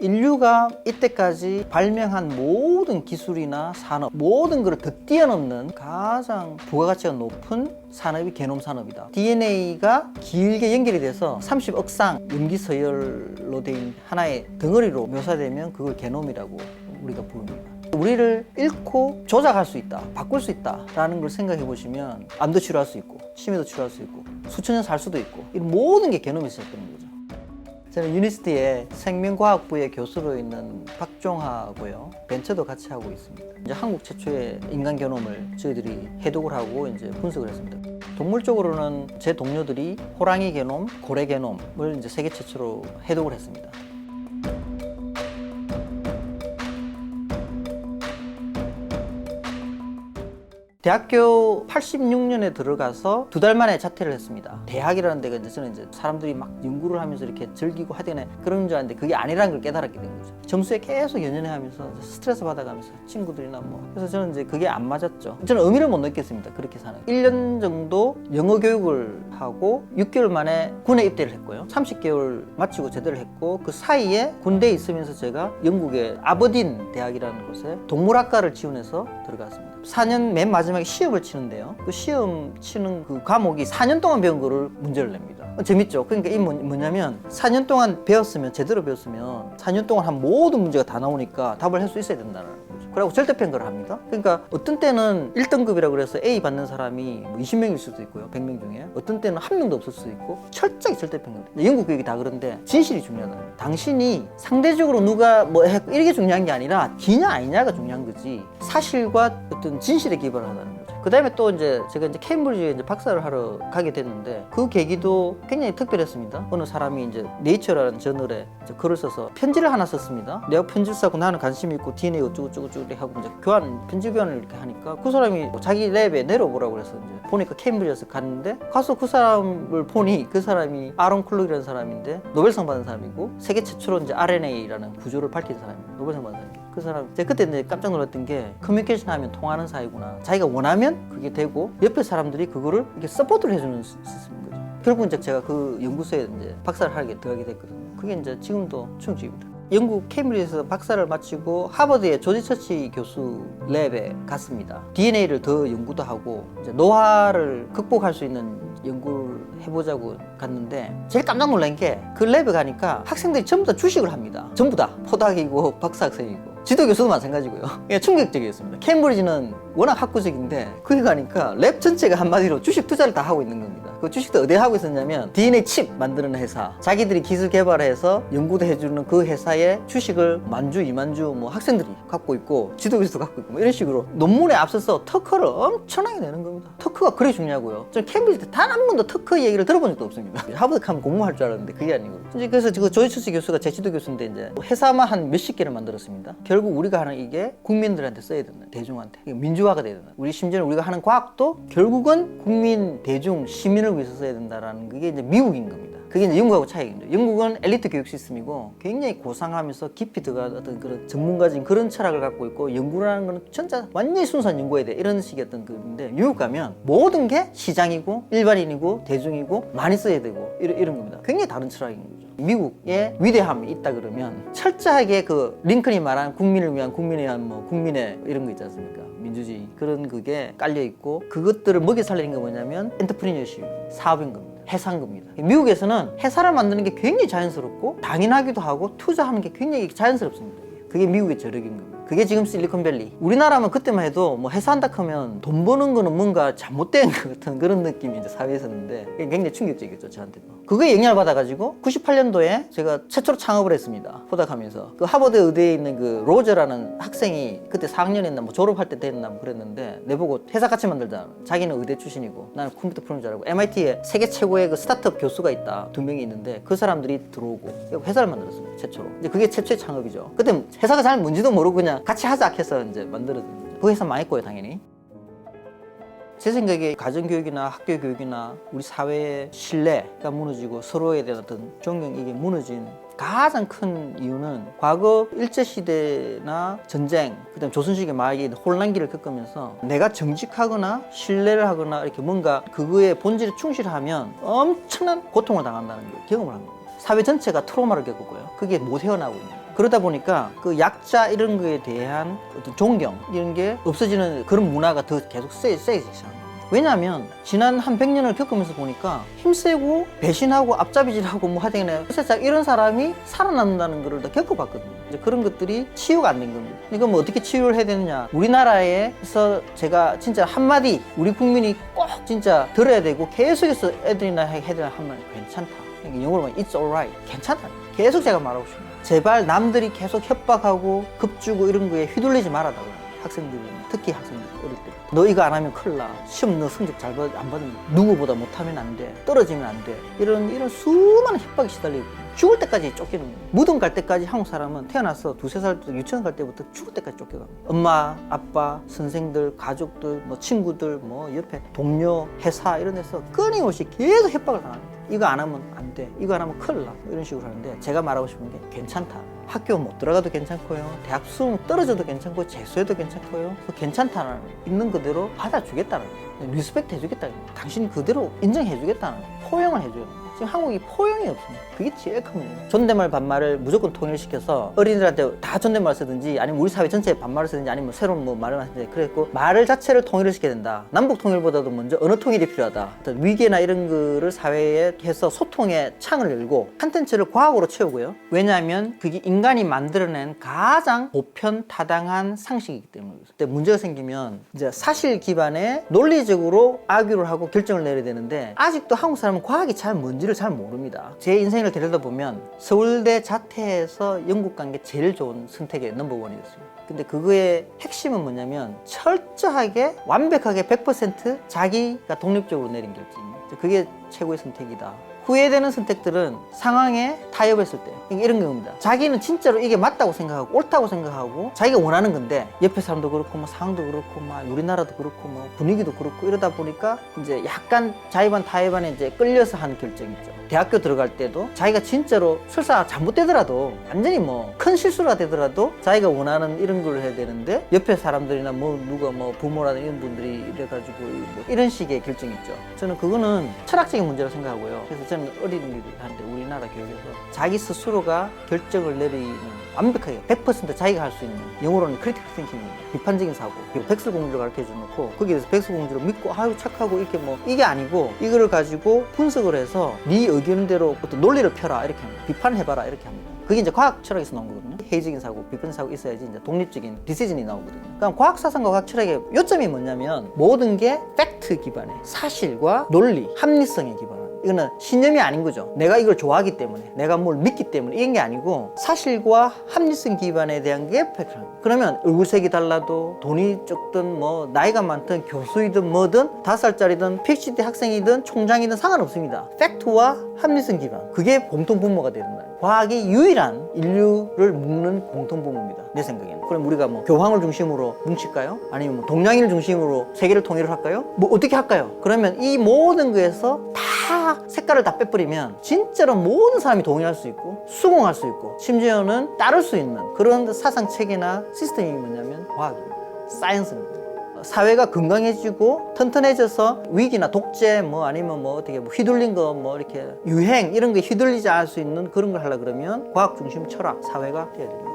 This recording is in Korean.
인류가 이때까지 발명한 모든 기술이나 산업, 모든 것을 더 뛰어넘는 가장 부가가치가 높은 산업이 게놈 산업이다. DNA가 길게 연결이 돼서 30억 쌍 염기 서열로 된 하나의 덩어리로 묘사되면 그걸 게놈이라고 우리가 부릅니다. 우리를 잃고 조작할 수 있다, 바꿀 수 있다라는 걸 생각해 보시면 암도 치료할 수 있고 치매도 치료할 수 있고 수천 년 살 수도 있고 이런 모든 게 게놈이 있었던 거죠. 저는 유니스티의 생명과학부의 교수로 있는 박종하고요 벤처도 같이 하고 있습니다. 이제 한국 최초의 인간 게놈을 저희들이 해독을 하고 이제 분석을 했습니다. 동물 쪽으로는 제 동료들이 호랑이 게놈, 고래 게놈을 이제 세계 최초로 해독을 했습니다. 대학교 86년에 들어가서 두 달 만에 자퇴를 했습니다. 대학이라는 데가 이제 저는 이제 사람들이 막 연구를 하면서 이렇게 즐기고 하대네 그런 줄 알았는데 그게 아니라는 걸 깨달았게 된 거죠. 점수에 계속 연연해 하면서 스트레스 받아가면서 친구들이나 뭐 그래서 저는 이제 그게 안 맞았죠. 저는 의미를 못 느꼈습니다. 그렇게 사는. 1년 정도 영어 교육을 하고 6개월 만에 군에 입대를 했고요. 30개월 마치고 제대를 했고 그 사이에 군대에 있으면서 제가 영국의 아버딘 대학이라는 곳에 동물학과를 지원해서 들어갔습니다. 4년 맨 마지막에 시험을 치는데요. 그 시험 치는 그 과목이 4년 동안 배운 거를 문제를 냅니다. 어, 재밌죠? 그러니까 이 뭐- 뭐냐면 4년 동안 배웠으면 제대로 배웠으면 4년 동안 한 모든 문제가 다 나오니까 답을 할 수 있어야 된다는. 그리고 절대 평가를 합니다. 그러니까 어떤 때는 1등급이라고 그래서 A 받는 사람이 뭐 20명일 수도 있고요. 100명 중에. 어떤 때는 한 명도 없을 수도 있고 철저히 절대 평가. 영국 교육이 다 그런데 진실이 중요하다. 당신이 상대적으로 누가 뭐 했고 이게 중요한 게 아니라 기냐 아니냐가 중요한 거지. 사실과 어떤 진실에 기반을 하다는. 그 다음에 또 이제 제가 이제 케임브리지에 이제 박사를 하러 가게 됐는데 그 계기도 굉장히 특별했습니다. 어느 사람이 이제 네이처라는 저널에 글을 써서 편지를 하나 썼습니다. 내가 편지를 쓰고 나는 관심 있고 DNA 어쩌고저쩌고 하고 이제 교환 편지 교환을 이렇게 하니까 그 사람이 뭐 자기 랩에 내려보라고 그래서 이제 보니까 케임브리지에서 갔는데 가서 그 사람을 보니 그 사람이 아론 클룩이라는 사람인데 노벨상 받은 사람이고 세계 최초로 이제 RNA라는 구조를 밝힌 사람이에요. 노벨상 받은 사람이. 그 사람 제가 그때 깜짝 놀랐던 게 커뮤니케이션 하면 통하는 사이구나. 자기가 원하면 그게 되고 옆에 사람들이 그거를 이렇게 서포트를 해주는 시- 시스템인 거죠. 결국 이제 제가 그 연구소에 이제 박사를 하게 들어가게 됐거든요. 그게 이제 지금도 충직입니다. 영국 케임브리지에서 박사를 마치고 하버드의 조지 처치 교수 랩에 갔습니다. DNA를 더 연구도 하고 이제 노화를 극복할 수 있는 연구를 해보자고 갔는데 제일 깜짝 놀란 게 그 랩에 가니까 학생들이 전부 다 주식을 합니다. 전부 다 포닥이고 박사 학생이고 지도 교수도 마찬가지고요. 예, 충격적이었습니다. 케임브리지는 워낙 학구적인데 거기 가니까 랩 전체가 한마디로 주식 투자를 다 하고 있는 겁니다. 그 주식도 어디에 하고 있었냐면 DNA 칩 만드는 회사, 자기들이 기술 개발해서 연구도 해주는 그 회사의 주식을 만주, 이만주 뭐 학생들이 갖고 있고 지도 교수도 갖고 있고 뭐 이런 식으로 논문에 앞서서 터커를 엄청나게 내는 겁니다. 터커가 그래 중요하고요. 저는 케임브리지 때단한 번도 터커 얘기를 들어본 적도 없습니다. 하버드 가면 공부할 줄 알았는데 그게 아니고. 이제 그래서 그 조이처스 교수가 제 지도 교수인데 이제 회사만 한 몇십 개를 만들었습니다. 결국 우리가 하는 이게 국민들한테 써야 된다. 대중한테. 민주화가 돼야 된다. 우리 심지어 우리가 하는 과학도 결국은 국민, 대중, 시민을 위해서 써야 된다라는 그게 이제 미국인 겁니다. 그게 이제 영국하고 차이입니다. 영국은 엘리트 교육 시스템이고 굉장히 고상하면서 깊이 들어간 어떤 그런 전문가적인 그런 철학을 갖고 있고 연구라는 거는 진짜 완전히 순수한 연구해야 돼 이런 식의 어떤 그인데 미국 가면 모든 게 시장이고 일반인이고 대중이고 많이 써야 되고 이런, 이런 겁니다. 굉장히 다른 거죠. 미국의 위대함이 있다 그러면 철저하게 그 링컨이 말한 국민을 위한 국민에 의한 뭐 국민의 이런 거 있지 않습니까? 민주주의 그런 그게 깔려 있고 그것들을 먹여 살리는 게 뭐냐면 엔터프리너십 사업인 겁니다. 회사인 겁니다. 미국에서는 회사를 만드는 게 굉장히 자연스럽고 당연하기도 하고 투자하는 게 굉장히 자연스럽습니다. 그게 미국의 저력인 겁니다. 그게 지금 실리콘밸리. 우리나라면 그때만 해도 뭐 회사 한다 하면 돈 버는 거는 뭔가 잘못된 것 같은 그런 느낌이 이제 사회에 있었는데 그게 굉장히 충격적이었죠, 저한테도. 그거에 영향을 받아가지고 98년도에 제가 최초로 창업을 했습니다. 포닥하면서. 그 하버드 의대에 있는 그 로저라는 학생이 그때 4학년이었나 뭐 졸업할 때 됐나 뭐 그랬는데 내보고 회사 같이 만들자. 자기는 의대 출신이고 나는 컴퓨터 프로그램 잘하고 MIT에 세계 최고의 그 스타트업 교수가 있다. 두 명이 있는데 그 사람들이 들어오고 회사를 만들었습니다. 최초로. 이제 그게 최초의 창업이죠. 그때 회사가 잘 뭔지도 모르고 그냥 같이 하자 해서 이제 만들어진. 그 회사 망했고요, 당연히. 제 생각에 가정교육이나 학교 교육이나 우리 사회의 신뢰가 무너지고 서로에 대한 어떤 존경 이게 무너진 가장 큰 이유는 과거 일제시대나 전쟁, 그 다음 조선시대 말기 혼란기를 겪으면서 내가 정직하거나 신뢰를 하거나 이렇게 뭔가 그거에 본질에 충실하면 엄청난 고통을 당한다는 걸 경험을 한 겁니다. 사회 전체가 트로마를 겪었고요. 그게 못 헤어나오고 있는 거예요. 그러다 보니까 그 약자 이런 거에 대한 어떤 존경 이런 게 없어지는 그런 문화가 더 계속 시작합니다. 왜냐하면 지난 한 100년을 겪으면서 보니까 힘세고 배신하고 앞잡이질하고 뭐 하여튼 세상 이런 사람이 살아남는다는 걸다 겪어봤거든요. 이제 그런 것들이 치유가 안 된 겁니다. 이거 뭐 어떻게 치유를 해야 되느냐? 우리나라에서 제가 진짜 한마디 우리 국민이 꼭 진짜 들어야 되고 계속해서 애들이나 애들 하면 괜찮다. 그러니까 영어로 하면 it's alright. 괜찮다. 계속 제가 말하고 싶습니다. 제발 남들이 계속 협박하고 급주고 이런 거에 휘둘리지 말아달라. 학생들이 특히 학생들 어릴 때. 너 이거 안 하면 큰일 나. 시험 너 성적 잘 받, 안 받으면 누구보다 못하면 안 돼. 떨어지면 안 돼. 이런 이런 수많은 협박이 시달리고 죽을 때까지 쫓기는 거예요. 무덤 갈 때까지 한국 사람은 태어나서 두세 살때 유치원 갈 때부터 죽을 때까지 쫓겨갑니다. 엄마, 아빠, 선생들, 가족들, 뭐 친구들, 뭐 옆에 동료, 회사 이런 데서 끊임없이 계속 협박을 당합니다. 이거 안 하면 안 돼. 이거 안 하면 큰일 나. 뭐 이런 식으로 하는데 제가 말하고 싶은 게 괜찮다. 학교 못 들어가도 괜찮고요. 대학 수능 떨어져도 괜찮고 재수해도 괜찮고요. 그 괜찮다는 있는 그대로 받아주겠다는 거예요. 리스펙트 해주겠다는 거예요. 당신 그대로 인정해주겠다는 거예요. 포용을 해줘요. 지금 한국이 포용이 없습니다. 그게 제일 큰 문제예요. 존댓말 반말을 무조건 통일시켜서 어린이들한테 다 존댓말 쓰든지 아니면 우리 사회 전체에 반말을 쓰든지 아니면 새로운 뭐 말을 하든지 그랬고 말을 자체를 통일을 시켜야 된다. 남북 통일보다도 먼저 언어 통일이 필요하다. 어떤 위계나 이런 거를 사회에 해서 소통의 창을 열고 컨텐츠를 과학으로 채우고요. 왜냐하면 그게 인 간이 만들어낸 가장 보편 타당한 상식이기 때문에 그때 문제가 생기면 이제 사실 기반의 논리적으로 아규를 하고 결정을 내려야 되는데 아직도 한국 사람은 과학이 잘 뭔지를 잘 모릅니다. 제 인생을 들여다보면 서울대 자퇴해서 영국 간 게 제일 좋은 선택의 넘버원이었습니다. 근데 그거의 핵심은 뭐냐면 철저하게 완벽하게 100% 자기가 독립적으로 내린 결정입니다. 그게 최고의 선택이다. 후회되는 선택들은 상황에 타협했을 때 이런 경우입니다. 자기는 진짜로 이게 맞다고 생각하고 옳다고 생각하고 자기가 원하는 건데 옆에 사람도 그렇고 뭐 상황도 그렇고 막 우리나라도 그렇고 뭐 분위기도 그렇고 이러다 보니까 이제 약간 자의반 타의반에 이제 끌려서 한 결정이죠. 대학교 들어갈 때도 자기가 진짜로 설사 잘못되더라도 완전히 뭐 큰 실수가 되더라도 자기가 원하는 이런 걸 해야 되는데 옆에 사람들이나 뭐 누가 뭐 부모라든 이런 분들이 이래가지고 뭐 이런 식의 결정이 있죠. 저는 그거는 철학적인 문제라고 생각하고요. 그래서 저는 어린이들한테 우리나라 교육에서 자기 스스로가 결정을 내리는 완벽하게 100% 자기가 할 수 있는 영어로는 크리티컬 띵킹입니다. 비판적인 사고 그리고 백설 공주를 가르쳐 주놓고 거기에서 백설 공주를 믿고 아유 착하고 이렇게 뭐 이게 아니고 이거를 가지고 분석을 해서 네 의견대로 어떤 논리를 펴라 이렇게 합니다. 비판해봐라 이렇게 합니다. 그게 이제 과학 철학에서 나온 거거든요. 회의적인 사고, 비판 사고 있어야지 이제 독립적인 디시전이 나오거든요. 그러니까 과학 사상과 과학 철학의 요점이 뭐냐면 모든 게 팩트 기반의 사실과 논리, 합리성에 기반한 이거는 신념이 아닌 거죠. 내가 이걸 좋아하기 때문에, 내가 뭘 믿기 때문에 이런 게 아니고 사실과 합리성 기반에 대한 게 팩트입니다. 그러면 얼굴색이 달라도 돈이 적든 뭐 나이가 많든 교수이든 뭐든 다섯 살짜리든 PhD 학생이든 총장이든 상관없습니다. 팩트와 합리성 기반 그게 공통 분모가 된다. 과학이 유일한 인류를 묶는 공통 분모입니다. 내 생각에는. 그럼 우리가 뭐 교황을 중심으로 뭉칠까요? 아니면 뭐 동양인을 중심으로 세계를 통일을 할까요? 뭐 어떻게 할까요? 그러면 이 모든 거에서 다 색깔을 다 빼버리면 진짜로 모든 사람이 동의할 수 있고 수긍할 수 있고 심지어는 따를 수 있는 그런 사상 체계나 시스템이 뭐냐면 과학입니다. 사이언스입니다. 사회가 건강해지고 튼튼해져서 위기나 독재 뭐 아니면 뭐 어떻게 뭐 휘둘린 거 뭐 이렇게 유행 이런 게 휘둘리지 않을 수 있는 그런 걸 하려 그러면 과학 중심 철학 사회가 돼야 됩니다.